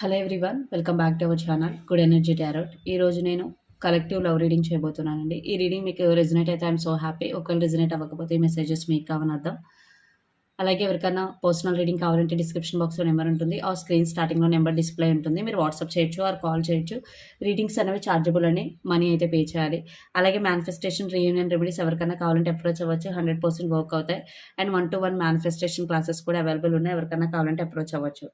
Hello everyone welcome back to our channel good energy tarot. ఈరోజు నేను collective love reading చేయబోతున్నానండి. ఈ reading మీకు resonate అయితే ఐఎమ్ సో హ్యాపీ ఒకవేళ రెజినేట్ అవ్వకపోతే ఈ మెసేజెస్ మీకు కావని అర్థం. అలాగే ఎవరికైనా పర్సనల్ రీడింగ్ కావాలంటే డిస్క్రిప్షన్ బాక్స్లో నెంబర్ ఉంటుంది. ఆ స్క్రీన్ స్టార్టింగ్లో నెంబర్ డిస్ప్లే ఉంటుంది. మీరు వాట్సాప్ చేయొచ్చు ఆర్ కాల్ చేయొచ్చు. రీడింగ్స్ అనేవి ఛార్జబుల్ అని మనీ అయితే పే చేయాలి. అలాగే మేనిఫెస్టేషన్ రీయూనియన్ రెమెడీస్ ఎవరికైనా కావాలంటే అప్రోచ్ అవ్వచ్చు. హండ్రెడ్ పర్సెంట్ వర్క్ అవుతాయి. And one to one manifestation classes కూడా అవైలబుల్ ఉన్నాయి. ఎవరికైనా కావాలంటే అప్రోచ్ అవ్వచ్చు.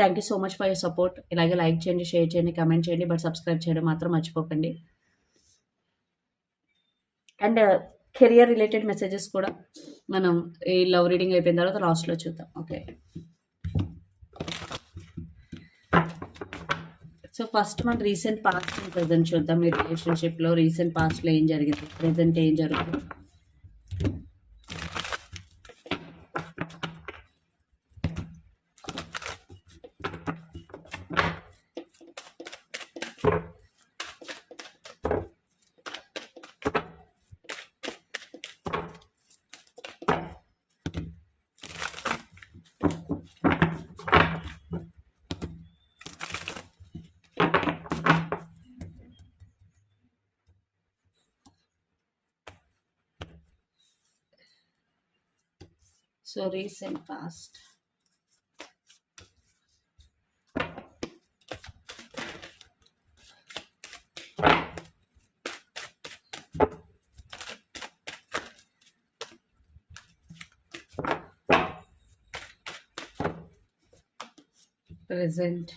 Thank you so much for your support ఇలాగే లైక్ చేయండి షేర్ చేయండి కమెంట్ చేయండి బట్ సబ్స్క్రైబ్ చేయడం మాత్రం మర్చిపోకండి. అండ్ కెరియర్ రిలేటెడ్ మెసేజెస్ కూడా మనం ఈ లవ్ రీడింగ్ అయిపోయిన తర్వాత లాస్ట్లో చూద్దాం. ఓకే సో ఫస్ట్ మనం రీసెంట్ పాస్ట్ ప్రజెంట్ చూద్దాం. మీ రిలేషన్షిప్లో రీసెంట్ పాస్ట్లో ఏం జరిగింది? ప్రజెంట్ ఏం జరుగుతుంది? So recent past. Present.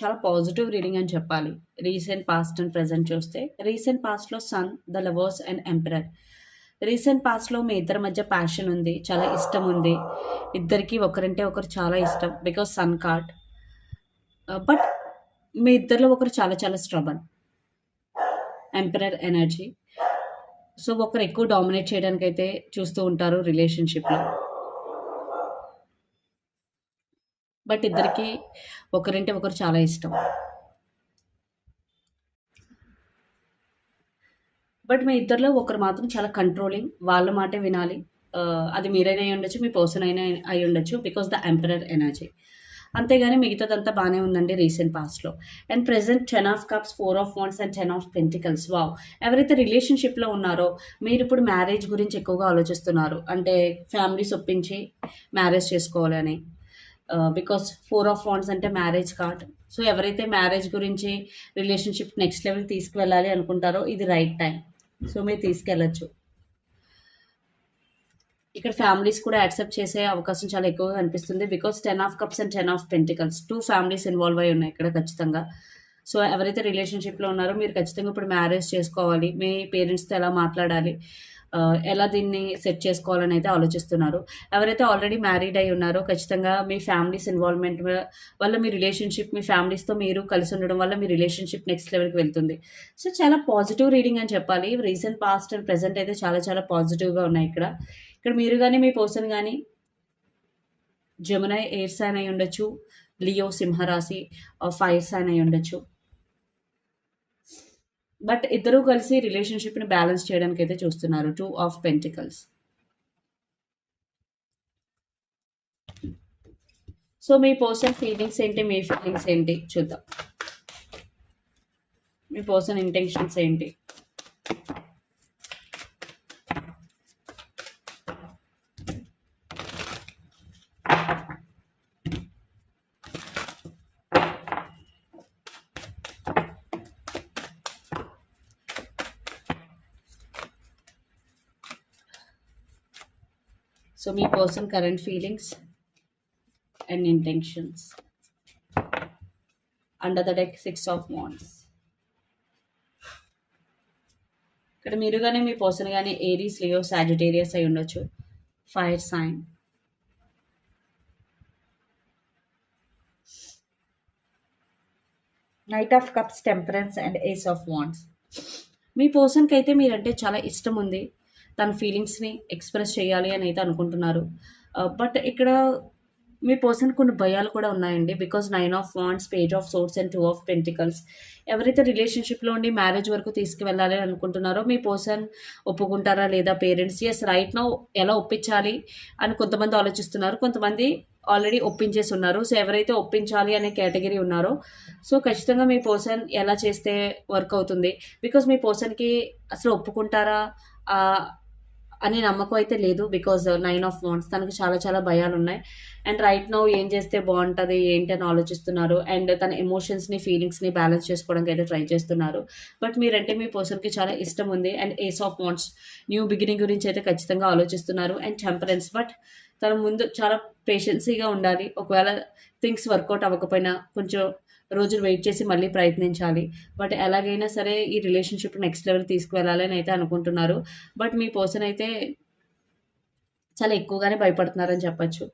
చాలా పాజిటివ్ రీడింగ్ అని చెప్పాలి. రీసెంట్ పాస్ట్ అండ్ ప్రజెంట్ చూస్తే రీసెంట్ పాస్ట్లో sun the lovers and emperor recent పాస్ట్లో మీ ఇద్దరి మధ్య ప్యాషన్ ఉంది చాలా ఇష్టం ఉంది. ఇద్దరికి ఒకరంటే ఒకరు చాలా ఇష్టం బికాస్ సన్ కార్డ్ బట్ మీ ఇద్దరిలో ఒకరు చాలా చాలా స్ట్రబన్ ఎంపరర్ ఎనర్జీ సో ఒకరు ఎక్కువ డామినేట్ చేయడానికైతే చూస్తూ ఉంటారు రిలేషన్షిప్లో బట్ ఇద్దరికి ఒకరింటే ఒకరు చాలా ఇష్టం. బట్ మీ ఇద్దరిలో ఒకరు మాత్రం చాలా కంట్రోలింగ్ వాళ్ళ మాటే వినాలి. అది మీరైనా అయి ఉండొచ్చు మీ పర్సన్ అయినా అయి ఉండొచ్చు బికాస్ ద ఎంపరర్ ఎనర్జీ అంతేగాని మిగతాదంతా బాగానే ఉందండి రీసెంట్ పాస్ట్లో and present ten of cups four of wands and ten of pentacles wow ఎవరైతే రిలేషన్షిప్లో ఉన్నారో మీరు ఇప్పుడు మ్యారేజ్ గురించి ఎక్కువగా ఆలోచిస్తున్నారు. అంటే ఫ్యామిలీస్ ఒప్పించి మ్యారేజ్ చేసుకోవాలని. బికాస్ ఫోర్ ఆఫ్ వాన్స్ అంటే మ్యారేజ్ కార్డ్ సో ఎవరైతే మ్యారేజ్ గురించి రిలేషన్షిప్ నెక్స్ట్ లెవెల్ తీసుకువెళ్ళాలి అనుకుంటారో ఇది రైట్ టైం సో మీరు తీసుకెళ్ళచ్చు. ఇక్కడ ఫ్యామిలీస్ కూడా యాక్సెప్ట్ చేసే అవకాశం చాలా ఎక్కువగా అనిపిస్తుంది because ten of cups and ten of pentacles two families involve అయి ఉన్నాయి ఇక్కడ ఖచ్చితంగా. సో ఎవరైతే రిలేషన్షిప్లో ఉన్నారో మీరు ఖచ్చితంగా ఇప్పుడు మ్యారేజ్ చేసుకోవాలి. మీ పేరెంట్స్తో ఎలా మాట్లాడాలి? ఎలా దీన్ని సెట్ చేసుకోవాలని అయితే ఆలోచిస్తున్నారు. ఎవరైతే ఆల్రెడీ మ్యారీడ్ అయి ఉన్నారో ఖచ్చితంగా మీ ఫ్యామిలీస్ ఇన్వాల్వ్మెంట్ వల్ల మీ రిలేషన్షిప్ మీ ఫ్యామిలీస్తో మీరు కలిసి ఉండడం వల్ల మీ రిలేషన్షిప్ నెక్స్ట్ లెవెల్కి వెళ్తుంది. సో చాలా పాజిటివ్ రీడింగ్ అని చెప్పాలి. రీసెంట్ పాస్ట్ అండ్ ప్రజెంట్ అయితే చాలా చాలా పాజిటివ్గా ఉన్నాయి ఇక్కడ. ఇక్కడ మీరు కానీ మీ పర్సన్ కానీ జమునై ఎయిర్ సైన్ అయి ఉండొచ్చు లియో సింహరాశి ఫైర్ సైన్ అయి ఉండొచ్చు బట్ ఇద్దరూ కలిసి రిలేషన్షిప్ని బ్యాలెన్స్ చేయడానికి అయితే చూస్తున్నారు. టూ ఆఫ్ పెంటికల్స్ సో మీ పర్సన్ ఫీలింగ్స్ ఏంటి? మీ ఫీలింగ్స్ ఏంటి? చూద్దాం. మీ పర్సన్ ఇంటెన్షన్స్ ఏంటి? మీ person current feelings and intentions under the deck six of wands ఇక్కడ మీరు కానీ మీ పర్సన్ కానీ ఏరీస్ లియో సాజిటేరియస్ అయి ఉండొచ్చు. Fire sign knight of cups temperance and ace of wands మీ పర్సన్కి అయితే మీరంటే చాలా ఇష్టం ఉంది. తన ఫీలింగ్స్ని ఎక్స్ప్రెస్ చేయాలి అని అయితే అనుకుంటున్నారు. బట్ ఇక్కడ మీ పర్సన్ కొన్ని భయాలు కూడా ఉన్నాయండి. Because nine of wands page of swords and two of pentacles. ఎవరైతే రిలేషన్షిప్లో ఉండి మ్యారేజ్ వరకు తీసుకువెళ్ళాలి అనుకుంటున్నారో మీ పర్సన్ ఒప్పుకుంటారా లేదా పేరెంట్స్? ఎస్ రైట్ నౌ ఎలా ఒప్పించాలి అని కొంతమంది ఆలోచిస్తున్నారు. కొంతమంది ఆల్రెడీ ఒప్పించేసి ఉన్నారు. సో ఎవరైతే ఒప్పించాలి అనే కేటగిరీ ఉన్నారో సో ఖచ్చితంగా మీ పర్సన్ ఎలా చేస్తే వర్క్ అవుతుంది? బికాస్ మీ పర్సన్కి అసలు ఒప్పుకుంటారా? అనే నమ్మకం అయితే లేదు బికాజ్ నైన్ ఆఫ్ వాన్స్ తనకు చాలా చాలా భయాలు ఉన్నాయి అండ్ రైట్ నౌ ఏం చేస్తే బాగుంటుంది ఏంటి అని ఆలోచిస్తున్నారు. అండ్ తన ఎమోషన్స్ని ఫీలింగ్స్ని బ్యాలెన్స్ చేసుకోవడానికి అయితే ట్రై చేస్తున్నారు. బట్ మీరంటే మీ పర్సన్కి చాలా ఇష్టం ఉంది. And ace of wands new beginning గురించి అయితే ఖచ్చితంగా ఆలోచిస్తున్నారు. అండ్ టెంపరెన్స్ బట్ తన ముందు చాలా పేషెన్సీగా ఉండాలి. ఒకవేళ థింగ్స్ వర్కౌట్ అవ్వకపోయినా కొంచెం రోజులు వెయిట్ చేసి మళ్ళీ ప్రయత్నించాలి. బట్ ఎలాగైనా సరే ఈ రిలేషన్షిప్ నెక్స్ట్ లెవెల్ తీసుకువెళ్ళాలి అని అయితే అనుకుంటున్నారు. బట్ మీ పర్సన్ అయితే చాలా ఎక్కువగానే భయపడుతున్నారని చెప్పచ్చు.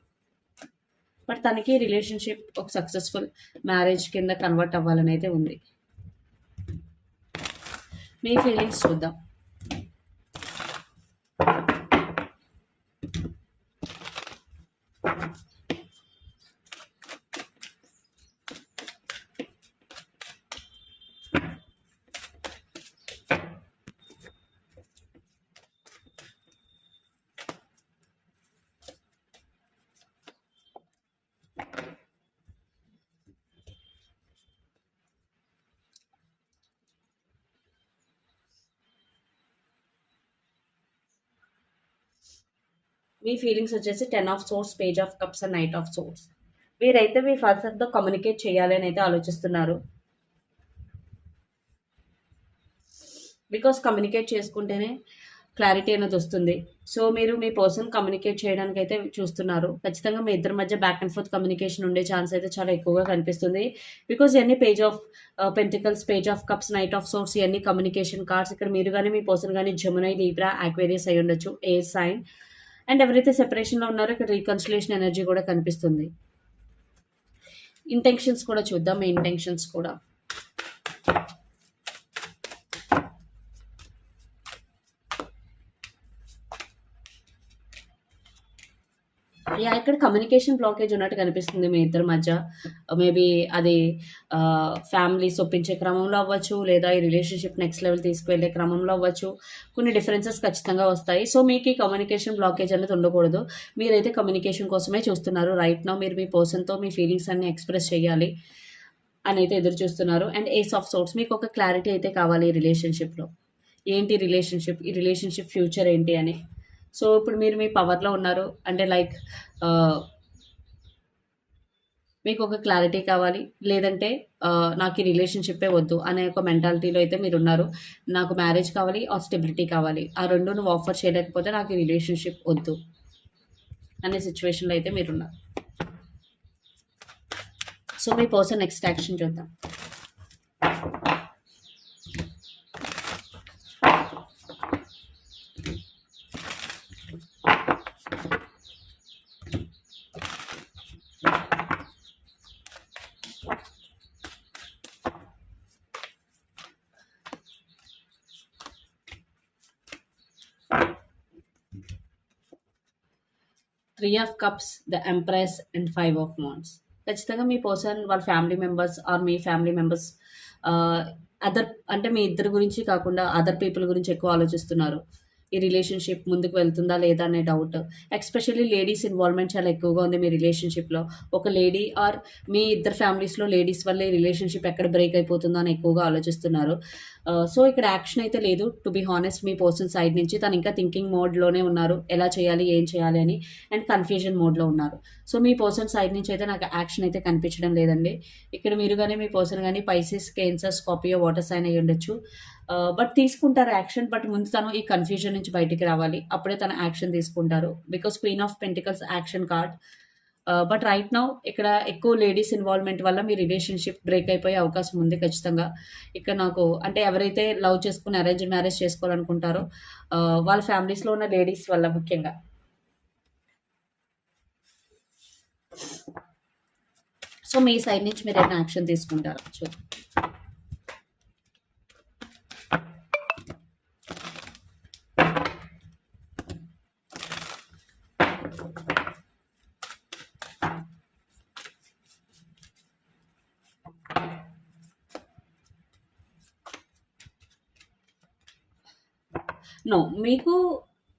బట్ తనకి రిలేషన్షిప్ ఒక సక్సెస్ఫుల్ మ్యారేజ్ కింద కన్వర్ట్ అవ్వాలని అయితే ఉంది. మీ ఫీలింగ్స్ చూద్దాం. మీ ఫీలింగ్స్ వచ్చేసి ten of swords page of cups and knight of swords వీరైతే మీ ఫాదర్తో కమ్యూనికేట్ చేయాలి అని అయితే ఆలోచిస్తున్నారు. బికాస్ కమ్యూనికేట్ చేసుకుంటేనే క్లారిటీ అనేది వస్తుంది. సో మీరు మీ పర్సన్ కమ్యూనికేట్ చేయడానికి అయితే చూస్తున్నారు. ఖచ్చితంగా మీ ఇద్దరి మధ్య బ్యాక్ అండ్ ఫోర్త్ కమ్యూనికేషన్ ఉండే ఛాన్స్ అయితే చాలా ఎక్కువగా కనిపిస్తుంది. బికాజ్ ఇవన్నీ page of pentacles page of cups knight of swords ఇవన్నీ కమ్యూనికేషన్ కార్డ్స్ ఇక్కడ మీరు కానీ మీ పర్సన్ కానీ జమునై లీబ్రా యాక్వేరియస్ అయి ఉండొచ్చు ఏ సైన్ అండ్ ఎవరైతే సెపరేషన్లో ఉన్నారో ఇక్కడ రీకన్సిలేషన్ ఎనర్జీ కూడా కనిపిస్తుంది. ఇంటెన్షన్స్ కూడా చూద్దాం మీ ఇంటెన్షన్స్ కూడా. యా ఇక్కడ కమ్యూనికేషన్ బ్లాకేజ్ ఉన్నట్టు కనిపిస్తుంది మీ ఇద్దరి మధ్య. Uh, మేబీ అది uh, ఫ్యామిలీస్ ఒప్పించే క్రమంలో అవ్వచ్చు లేదా ఈ రిలేషన్షిప్ నెక్స్ట్ లెవెల్ తీసుకువెళ్ళే క్రమంలో అవ్వచ్చు. కొన్ని డిఫరెన్సెస్ ఖచ్చితంగా వస్తాయి. సో మీకు ఈ కమ్యూనికేషన్ బ్లాకేజ్ అనేది ఉండకూడదు. మీరైతే కమ్యూనికేషన్ కోసమే చూస్తున్నారు. రైట్ నో మీరు మీ పర్సన్తో మీ ఫీలింగ్స్ అన్ని ఎక్స్ప్రెస్ చేయాలి అని అయితే ఎదురు చూస్తున్నారు. అండ్ ఏస్ ఆఫ్ సోర్ట్స్ మీకు ఒక క్లారిటీ అయితే కావాలి ఈ రిలేషన్షిప్లో ఏంటి రిలేషన్షిప్ ఈ రిలేషన్షిప్ ఫ్యూచర్ ఏంటి అని. సో ఇప్పుడు మీరు మీ పవర్లో ఉన్నారు. అంటే లైక్ మీకు ఒక క్లారిటీ కావాలి. లేదంటే నాకు ఈ రిలేషన్షిప్పే వద్దు అనే ఒక మెంటాలిటీలో అయితే మీరు ఉన్నారు. నాకు మ్యారేజ్ కావాలి ఆ స్టెబిలిటీ కావాలి. ఆ రెండు నువ్వు ఆఫర్ చేయలేకపోతే నాకు ఈ రిలేషన్షిప్ వద్దు అనే సిచ్యువేషన్లో అయితే మీరున్నారు సో మీ పర్సన్ నెక్స్ట్ యాక్షన్ చూద్దాం. Three of cups the empress and five of wands ఖచ్చితంగా మీ పర్సన్ వాళ్ళ ఫ్యామిలీ మెంబర్స్ ఆర్ మీ ఫ్యామిలీ మెంబర్స్ అదర్ అంటే మీ ఇద్దరు గురించి కాకుండా అదర్ పీపుల్ గురించి ఎక్కువ ఆలోచిస్తున్నారు. ఈ రిలేషన్షిప్ ముందుకు వెళ్తుందా లేదా అనే డౌట్ ఎక్స్పెషల్లీ లేడీస్ ఇన్వాల్వ్మెంట్ చాలా ఎక్కువగా ఉంది మీ రిలేషన్షిప్లో ఒక లేడీ ఆర్ మీ ఇద్దరు ఫ్యామిలీస్లో లేడీస్ వల్ల ఈ రిలేషన్షిప్ ఎక్కడ బ్రేక్ అయిపోతుందో అని ఎక్కువగా ఆలోచిస్తున్నారు. Uh, సో ఇక్కడ యాక్షన్ అయితే లేదు. టు బి హానెస్ట్ మీ పర్సన్ సైడ్ నుంచి తను ఇంకా థింకింగ్ మోడ్లోనే ఉన్నారు. ఎలా చేయాలి ఏం చేయాలి అని అండ్ కన్ఫ్యూజన్ మోడ్లో ఉన్నారు. సో మీ పర్సన్ సైడ్ నుంచి అయితే నాకు యాక్షన్ అయితే కనిపించడం లేదండి. ఇక్కడ మీరు కానీ మీ పర్సన్ కానీ Pisces Cancer Scorpio water sign అయ్యి ఉండొచ్చు బట్ తీసుకుంటారు యాక్షన్ బట్ ముందు తను ఈ కన్ఫ్యూజన్ నుంచి బయటికి రావాలి. అప్పుడే తన యాక్షన్ తీసుకుంటారు. Because queen of pentacles action card but right now ఇక్కడ ఎక్కువ లేడీస్ ఇన్వాల్వ్మెంట్ వల్ల మీ రిలేషన్షిప్ బ్రేక్ అయిపోయే అవకాశం ఉంది ఖచ్చితంగా. ఇక్కడ నాకు అంటే ఎవరైతే లవ్ చేసుకుని అరేంజ్ మ్యారేజ్ చేసుకోవాలనుకుంటారో వాళ్ళ ఫ్యామిలీస్లో ఉన్న లేడీస్ వల్ల ముఖ్యంగా. సో మీ సైడ్ నుంచి మీరు ఏమైనా యాక్షన్ తీసుకుంటారు? చూ నో మీకు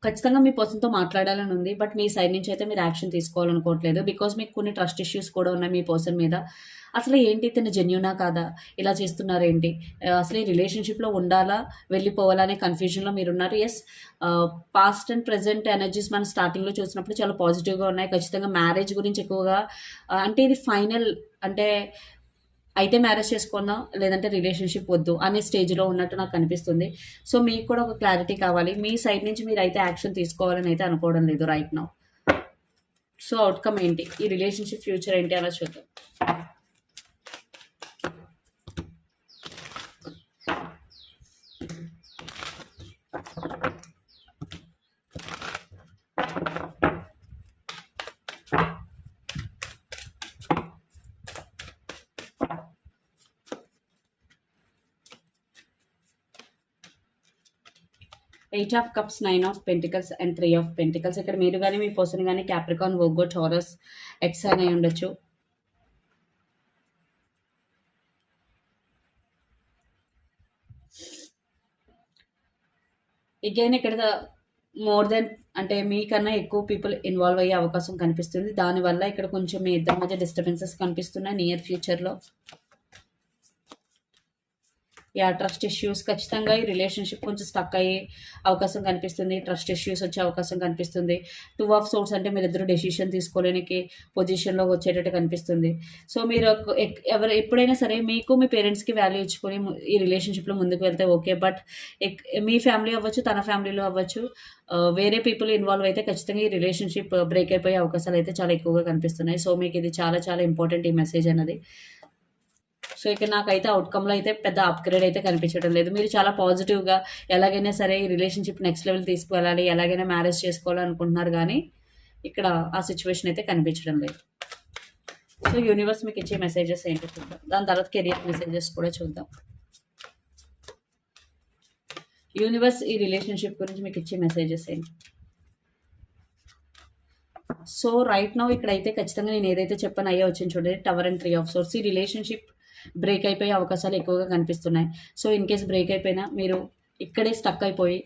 ఖచ్చితంగా మీ పర్సన్‌తో మాట్లాడాలని ఉంది. బట్ మీ సైడ్ నుంచి అయితే మీరు యాక్షన్ తీసుకోవాలనుకోవట్లేదు. బికాజ్ మీకు కొన్ని ట్రస్ట్ ఇష్యూస్ కూడా ఉన్నాయి మీ పర్సన్ మీద. అసలు ఏంటి ఇతను జెన్యునా కాదా? ఇలా చేస్తున్నారేంటి? అసలు ఈ రిలేషన్‌షిప్‌లో ఉండాలా? వెళ్ళిపోవాలా? అనే కన్‌ఫ్యూజన్‌లో మీరున్నారు. As past and present energies మనం స్టార్టింగ్‌లో చూసినప్పుడు చాలా పాజిటివ్‌గా ఉన్నాయి. ఖచ్చితంగా మ్యారేజ్ గురించి ఎక్కువగా అంటే ఇది ఫైనల్ అంటే అయితే మ్యారేజ్ చేసుకుందాం. లేదంటే రిలేషన్‌షిప్ వద్దు అనే స్టేజ్‌లో ఉన్నట్టు నాకు అనిపిస్తుంది సో, మీకు కూడా ఒక క్లారిటీ కావాలి. మీ సైడ్ నుంచి మీరు అయితే యాక్షన్ తీసుకోవాలని అయితే అనుకోవడం లేదు రైట్ నౌ. సో, ఔట్‌కమ్ ఏంటి? ఈ రిలేషన్‌షిప్ ఫ్యూచర్ ఏంటి అలా చూద్దాం. Eight of cups, nine of pentacles and three of pentacles. ఇక్కడ మీరు కానీ మీ పర్సన్ కానీ క్యాప్రికాన్, వర్గో, టారస్, ఎక్స్ అనే ఉండొచ్చు ఇగైన్ ఇక్కడ మోర్ దెన్ అంటే మీకన్నా ఎక్కువ పీపుల్ ఇన్వాల్వ్ అయ్యే అవకాశం కనిపిస్తుంది. దానివల్ల ఇక్కడ కొంచెం మీ ఇద్దరి మధ్య డిస్టర్బెన్సెస్ కనిపిస్తున్నాయి నియర్ ఫ్యూచర్‌లో. యా ట్రస్ట్ ఇష్యూస్ ఖచ్చితంగా ఈ రిలేషన్‌షిప్ కొంచెం స్టక్ అయ్యే అవకాశం కనిపిస్తుంది. ట్రస్ట్ ఇష్యూస్ వచ్చే అవకాశం కనిపిస్తుంది. టూ ఆఫ్ సోర్స్ అంటే మీరిద్దరు డెసిషన్ తీసుకోలేనికి పొజిషన్లో వచ్చేటట్టు కనిపిస్తుంది. సో, మీరు ఎక్ ఎవరు ఎప్పుడైనా సరే మీకు మీ పేరెంట్స్‌కి వాల్యూ ఇచ్చుకొని ఈ రిలేషన్‌షిప్‌లో ముందుకు వెళ్తే ఓకే. బట్ ఎక్ మీ ఫ్యామిలీ అవ్వచ్చు, తన ఫ్యామిలీలో అవ్వచ్చు వేరే పీపుల్ ఇన్వాల్వ్ అయితే ఖచ్చితంగా ఈ రిలేషన్‌షిప్ బ్రేక్ అయిపోయే అవకాశాలు అయితే చాలా ఎక్కువగా కనిపిస్తున్నాయి. సో, మీకు ఇది చాలా చాలా ఇంపార్టెంట్ ఈ మెసేజ్ అన్నది. సో, ఇక నాకైతే అవుట్కమ్లో అయితే పెద్ద అప్‌గ్రేడ్ అయితే కనిపించడం లేదు. మీరు చాలా పాజిటివ్‌గా ఎలాగైనా సరే ఈ రిలేషన్‌షిప్ నెక్స్ట్ లెవెల్ తీసుకువెళ్ళాలి. ఎలాగైనా మ్యారేజ్ చేసుకోవాలి అనుకుంటున్నారు ఇక్కడ ఆ సిచ్యువేషన్ అయితే కనిపించడం లేదు. సో, యూనివర్స్ మీకు ఇచ్చే మెసేజెస్ ఏంటో చూద్దాం. దాని తర్వాత కెరియర్ మెసేజెస్ కూడా చూద్దాం. యూనివర్స్ ఈ రిలేషన్‌షిప్ గురించి మీకు ఇచ్చే మెసేజెస్ ఏంటి? సో, రైట్ నౌ ఇక్కడైతే ఖచ్చితంగా నేను ఏదైతే చెప్పాను అయ్యో వచ్చింది చూడండి. Tower and three of swords. ఈ రిలేషన్‌షిప్ బ్రేక్ అయిపోయే అవకాశాలు ఎక్కువగా కనిపిస్తున్నాయి. సో, ఇన్ కేస్ బ్రేక్ అయిపోయినా మీరు ఇక్కడే స్టక్ అయిపోయి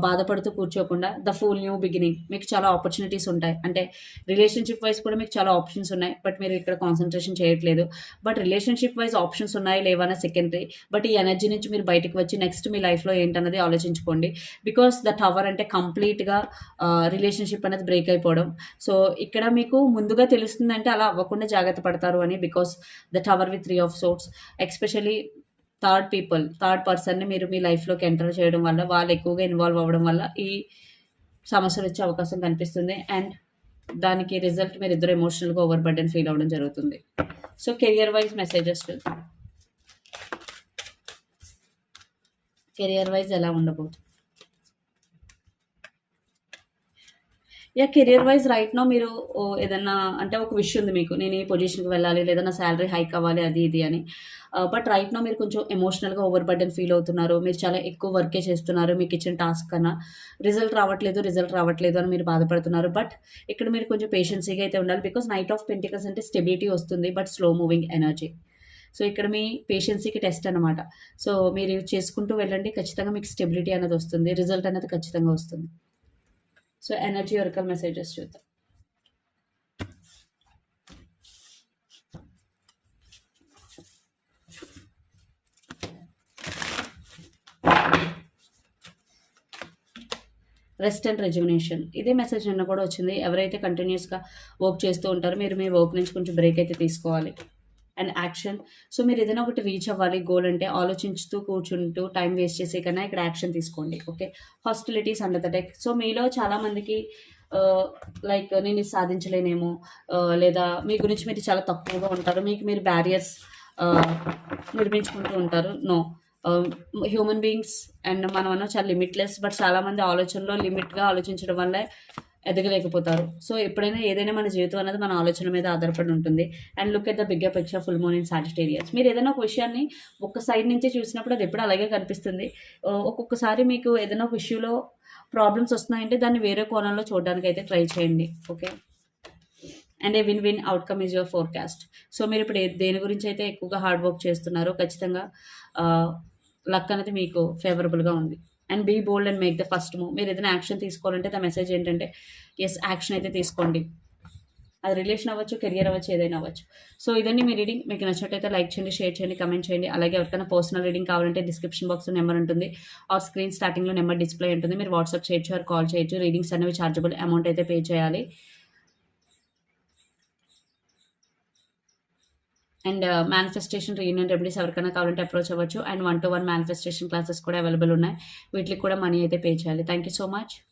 బాధపడుతూ కూర్చోకుండా ద ఫుల్ న్యూ బిగినింగ్ మీకు చాలా ఆపర్చునిటీస్ ఉంటాయి. అంటే రిలేషన్‌షిప్ వైస్ కూడా మీకు చాలా ఆప్షన్స్ ఉన్నాయి. బట్ మీరు ఇక్కడ కాన్సన్ట్రేషన్ చేయట్లేదు. బట్ రిలేషన్‌షిప్ వైస్ ఆప్షన్స్ ఉన్నాయి లేవన్నా సెకండరీ. బట్ ఈ ఎనర్జీ నుంచి మీరు బయటకు వచ్చి నెక్స్ట్ మీ లైఫ్‌లో ఏంటన్నది ఆలోచించుకోండి. బికాస్ ద టవర్ అంటే కంప్లీట్‌గా రిలేషన్‌షిప్ అనేది బ్రేక్ అయిపోవడం. సో, ఇక్కడ మీకు ముందుగా తెలుస్తుందంటే అలా అవ్వకుండా జాగ్రత్త పడతారు అని because the tower with three of swords especially third people, third పర్సన్‌ని మీరు మీ లైఫ్‌లోకి ఎంటర్ చేయడం వల్ల వాళ్ళు ఎక్కువగా ఇన్వాల్వ్ అవ్వడం వల్ల ఈ సమస్యలు వచ్చే అవకాశం కనిపిస్తుంది. అండ్ దానికి రిజల్ట్ మీరు ఇద్దరు ఎమోషనల్‌గా ఓవర్ బర్డెన్ ఫీల్ అవ్వడం జరుగుతుంది. సో, కెరియర్ వైస్ మెసేజెస్ చూద్దాం. కెరియర్ వైజ్ ఎలా ఉండబోతుంది? Yeah career wise right now మీరు ఏదన్నా అంటే ఒక విష్ ఉంది మీకు. నేను ఈ పొజిషన్‌కి వెళ్ళాలి లేదన్నా శాలరీ హైక్ అవ్వాలి అది ఇది అని. బట్ రైట్ నౌ మీరు కొంచెం ఎమోషనల్‌గా ఓవర్ బర్డెన్ ఫీల్ అవుతున్నారు. మీరు చాలా ఎక్కువ వర్కే చేస్తున్నారు. మీకు ఇచ్చిన టాస్క్ కన్నా. రిజల్ట్ రావట్లేదు, రిజల్ట్ రావట్లేదు అని మీరు బాధపడుతున్నారు. బట్ ఇక్కడ మీరు కొంచెం పేషెన్సీగా అయితే ఉండాలి. బికాస్ నైట్ ఆఫ్ పెంటికల్స్ అంటే స్టెబిలిటీ వస్తుంది. But slow moving energy. So, ఇక్కడ మీ పేషెన్సీకి టెస్ట్ అనమాట సో, మీరు చేసుకుంటూ వెళ్ళండి. ఖచ్చితంగా మీకు స్టెబిలిటీ అనేది వస్తుంది. రిజల్ట్ అనేది ఖచ్చితంగా వస్తుంది. సో, ఎనర్జీ ఒరకల్ మెసేజెస్ చూద్దాం. Rest and rejuvenation. ఇదే మెసేజ్ నిన్న కూడా వచ్చింది. ఎవరైతే కంటిన్యూస్గా వర్క్ చేస్తూ ఉంటారో మీరు మీ వర్క్ నుంచి కొంచెం బ్రేక్ అయితే తీసుకోవాలి. And action. సో, మీరు ఏదైనా ఒకటి రీచ్ అవ్వాలి గోల్ అంటే ఆలోచించుతూ కూర్చుంటూ టైం వేస్ట్ చేసే కన్నా ఇక్కడ యాక్షన్ తీసుకోండి. Okay. Hostilities under the deck. So, మీలో చాలామందికి uh, లైక్ నేను ఇది సాధించలేనేమో uh, లేదా మీ గురించి మీరు చాలా తక్కువగా ఉంటారు. మీకు మీరు బ్యారియర్స్ uh, నిర్మించుకుంటూ ఉంటారు. నో. హ్యూమన్ బీయింగ్స్ అండ్ మనమన్నా చాలా లిమిట్‌లెస్. బట్ చాలామంది ఆలోచనలో లిమిట్‌గా ఆలోచించడం వల్లే ఎదగలేకపోతారు. సో, ఎప్పుడైనా ఏదైనా మన జీవితం అనేది మన ఆలోచనల మీద ఆధారపడి ఉంటుంది. And look at the bigger picture full moon in Sagittarius. మీరు ఏదైనా ఒక విషయాన్ని ఒక సైడ్ నుంచే చూసినప్పుడు అది ఎప్పుడూ అలాగే కనిపిస్తుంది. Uh, ఒక్కొక్కసారి మీకు ఏదైనా ఒక ఇష్యూలో ప్రాబ్లమ్స్ వస్తున్నాయంటే దాన్ని వేరే కోణంలో చూడడానికైతే ట్రై చేయండి. Okay. And a win win outcome is your forecast. So, మీరు ఇప్పుడు దేని గురించి అయితే ఎక్కువగా హార్డ్ వర్క్ చేస్తున్నారో ఖచ్చితంగా uh, లక్ అనేది మీకు ఫేవరబుల్‌గా ఉంది. And be bold and make the first move మీరు ఏదైనా యాక్షన్ తీసుకోవాలంటే ద మెసేజ్ ఏంటంటే ఎస్ యాక్షన్ అయితే తీసుకోండి. అది రిలేషన్ అవ్వచ్చు కెరియర్ అవ్వచ్చు ఏదైనా అవ్వచ్చు. సో ఇదండి మీ రీడింగ్ మీకు నచ్చినట్టయితే లైక్ చేయండి షేర్ చేయండి కమెంట్ చేయండి. అలాగే ఎవరికైనా పర్సనల్ రీడింగ్ కావాలంటే డిస్క్రిప్షన్ బాక్స్లో నెంబర్ ఉంటుంది. ఆర్ స్క్రీన్ స్టార్టింగ్లో నెంబర్ డిస్ప్లే ఉంటుంది. మీరు వాట్సాప్ చేయొచ్చు ఆర్ కాల్ చేయొచ్చు. రీడింగ్స్ అనేవి ఛార్జబుల్ అమౌంట్ అయితే పే చేయాలి. అండ్ మేనిఫెస్టేషన్ రీయూనియన్ రెమెడీస్ ఎవరికైనా కావాలంటే అప్రోచ్ అవ్వచ్చు. And one to one manifestation classes కూడా అవైలబుల్ ఉన్నాయి. వీటికి కూడా మనీ అయితే పే చేయాలి. Thank you so much